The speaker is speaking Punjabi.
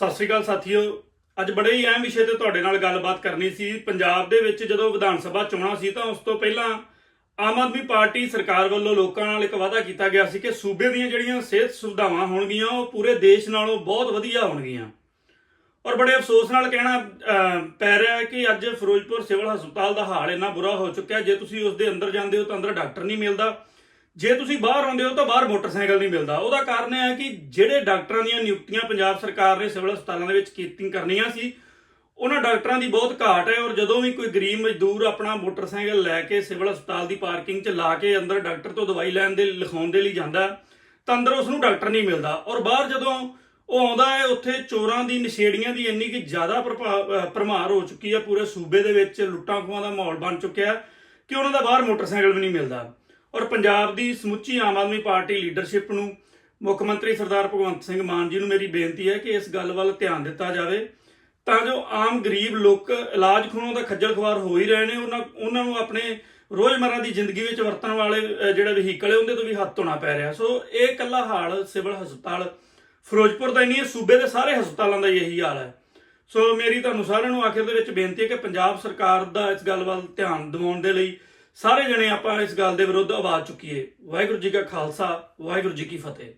ਸਤਿ ਸ਼੍ਰੀ ਅਕਾਲ ਸਾਥੀਓ। ਅੱਜ ਬੜੇ ਹੀ ਅਹਿਮ ਵਿਸ਼ੇ ਤੇ ਤੁਹਾਡੇ ਨਾਲ ਗੱਲਬਾਤ ਕਰਨੀ ਸੀ। ਪੰਜਾਬ ਦੇ ਵਿੱਚ ਜਦੋਂ ਵਿਧਾਨ ਸਭਾ ਚੋਣਾਂ ਸੀ ਤਾਂ ਉਸ ਤੋਂ ਪਹਿਲਾਂ ਆਮ ਆਦਮੀ ਪਾਰਟੀ ਸਰਕਾਰ ਵੱਲੋਂ ਲੋਕਾਂ ਨਾਲ ਇੱਕ ਵਾਅਦਾ ਕੀਤਾ ਗਿਆ ਸੀ ਕਿ ਸੂਬੇ ਦੀਆਂ ਜਿਹੜੀਆਂ ਸਿਹਤ ਸੁਵਿਧਾਵਾਂ ਹੋਣਗੀਆਂ, ਉਹ ਪੂਰੇ ਦੇਸ਼ ਨਾਲੋਂ ਬਹੁਤ ਵਧੀਆ ਹੋਣਗੀਆਂ। ਔਰ ਬੜੇ ਅਫਸੋਸ ਨਾਲ ਕਹਿਣਾ ਪੈ ਰਿਹਾ ਹੈ ਕਿ ਅੱਜ ਫਿਰੋਜ਼ਪੁਰ ਸਿਵਲ ਹਸਪਤਾਲ ਦਾ ਹਾਲ ਇੰਨਾ ਬੁਰਾ ਹੋ ਚੁੱਕਿਆ, ਜੇ ਤੁਸੀਂ ਉਸ ਦੇ ਅੰਦਰ ਜਾਂਦੇ ਹੋ ਤਾਂ ਅੰਦਰ ਡਾਕਟਰ ਨਹੀਂ ਮਿਲਦਾ। ਜੇ ਤੁਸੀਂ ਬਾਹਰ ਆਉਂਦੇ ਹੋ ਤਾਂ ਬਾਹਰ ਮੋਟਰਸਾਈਕਲ ਨਹੀਂ ਮਿਲਦਾ। ਉਹਦਾ ਕਾਰਨ ਇਹ ਹੈ ਕਿ ਜਿਹੜੇ ਡਾਕਟਰਾਂ ਦੀਆਂ ਨਿਯੁਕਤੀਆਂ ਪੰਜਾਬ ਸਰਕਾਰ ਨੇ ਸਿਵਲ ਹਸਪਤਾਲਾਂ ਦੇ ਵਿੱਚ ਕੀਤੀਆਂ ਕਰਨੀਆਂ ਸੀ, ਉਹਨਾਂ ਡਾਕਟਰਾਂ ਦੀ ਬਹੁਤ ਘਾਟ ਹੈ ਔਰ ਜਦੋਂ ਵੀ ਕੋਈ ਗਰੀਬ ਮਜ਼ਦੂਰ ਆਪਣਾ ਮੋਟਰਸਾਈਕਲ ਲੈ ਕੇ ਸਿਵਲ ਹਸਪਤਾਲ ਦੀ ਪਾਰਕਿੰਗ 'ਚ ਲਾ ਕੇ ਅੰਦਰ ਡਾਕਟਰ ਤੋਂ ਦਵਾਈ ਲੈਣ ਦੇ, ਲਿਖਾਉਣ ਦੇ ਲਈ ਜਾਂਦਾ ਤਾਂ ਅੰਦਰ ਉਸ ਨੂੰ ਡਾਕਟਰ ਨਹੀਂ ਮਿਲਦਾ। ਔਰ ਬਾਹਰ ਜਦੋਂ ਉਹ ਆਉਂਦਾ ਹੈ, ਉੱਥੇ ਚੋਰਾਂ ਦੀ, ਨਸ਼ੇੜੀਆਂ ਦੀ ਇੰਨੀ ਕਿ ਜ਼ਿਆਦਾ ਪ੍ਰਭਾ- ਭਰਮਾਰ ਹੋ ਚੁੱਕੀ ਹੈ, ਪੂਰੇ ਸੂਬੇ ਦੇ ਵਿੱਚ ਲੁੱਟਾਂ ਖੋਹਾਂ ਦਾ ਮਾਹੌਲ ਬਣ ਚੁੱਕਿਆ ਕਿ ਉਹਨਾਂ ਦਾ ਬਾਹਰ ਮੋਟਰਸਾਈਕਲ ਵੀ ਨਹੀਂ ਮਿਲਦਾ। ਔਰ ਪੰਜਾਬ ਦੀ ਸਮੁੱਚੀ ਆਮ ਆਦਮੀ ਪਾਰਟੀ ਲੀਡਰਸ਼ਿਪ ਨੂੰ ਮੁੱਖ ਮੰਤਰੀ ਸਰਦਾਰ ਭਗਵੰਤ ਸਿੰਘ ਮਾਨ ਜੀ ਨੂੰ ਮੇਰੀ ਬੇਨਤੀ ਹੈ ਕਿ ਇਸ ਗੱਲ ਵੱਲ ਧਿਆਨ ਦਿੱਤਾ ਜਾਵੇ। ਤਾਂ ਜੋ ਆਮ ਗਰੀਬ ਲੋਕ ਇਲਾਜ ਖੂਨੋਂ ਦਾ ਖੱਜਲ ਖਵਾਰ ਹੋ ਹੀ ਰਹੇ ਨੇ ਉਹਨਾਂ ਉਹਨਾਂ ਨੂੰ ਆਪਣੇ ਰੋਜ਼ਮਰਰਾ ਦੀ ਜ਼ਿੰਦਗੀ ਵਿੱਚ ਵਰਤਣ ਵਾਲੇ ਅਹ, ਜਿਹੜਾ ਵਹੀਕਲ ਹੈ ਉਹਦੇ ਤੋਂ ਵੀ ਹੱਥ ਧੋਣਾ ਪੈ ਰਿਹਾ। ਸੋ ਇਹ ਇਕੱਲਾ ਹਾਲ ਸਿਵਲ ਹਸਪਤਾਲ ਫਿਰੋਜ਼ਪੁਰ ਦਾ ਹੀ ਨਹੀਂ ਹੈ ਸੂਬੇ ਦੇ ਸਾਰੇ ਹਸਪਤਾਲਾਂ ਦਾ ਇਹੀ ਹਾਲ ਹੈ। ਸੋ ਮੇਰੀ ਤੁਹਾਨੂੰ ਸਾਰਿਆਂ ਨੂੰ ਆਖਿਰ ਦੇ ਵਿੱਚ ਬੇਨਤੀ ਹੈ ਕਿ ਪੰਜਾਬ ਸਰਕਾਰ ਦਾ ਇਸ ਗੱਲ ਵੱਲ ਧਿਆਨ ਦਿਵਾਉਣ ਦੇ ਲਈ ਸਾਰੇ ਜਣੇ ਆਪਾਂ ਇਸ ਗੱਲ ਦੇ ਵਿਰੁੱਧ ਆਵਾਜ਼ ਚੁੱਕੀਏ। ਵਾਹਿਗੁਰੂ ਜੀ ਕਾ ਖਾਲਸਾ, ਵਾਹਿਗੁਰੂ ਜੀ ਕੀ ਫਤਿਹ।